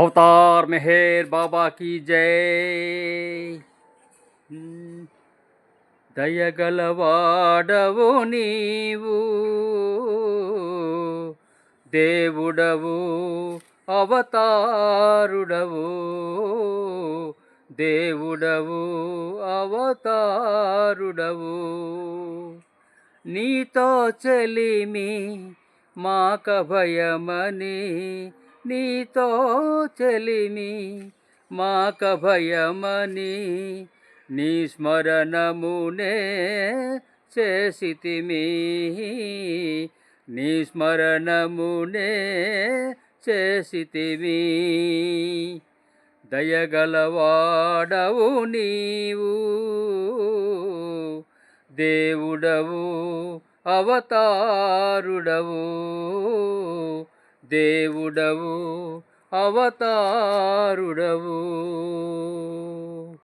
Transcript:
Avatar Meher బాబా key జై దయగలవాడవు నీవు దేవుడవు అవతారుడవు దేవుడవు అవతారుడవు నీతో చెలిమి మాక భయమని నీతో చెలిమి మాక భయమని నీ స్మరణమునే చేసితిమి. నీ స్మరణమునే చేసితివి దయగలవాడవు నీవు దేవుడవు అవతారుడవు. దేవుడవు అవతారుడవు.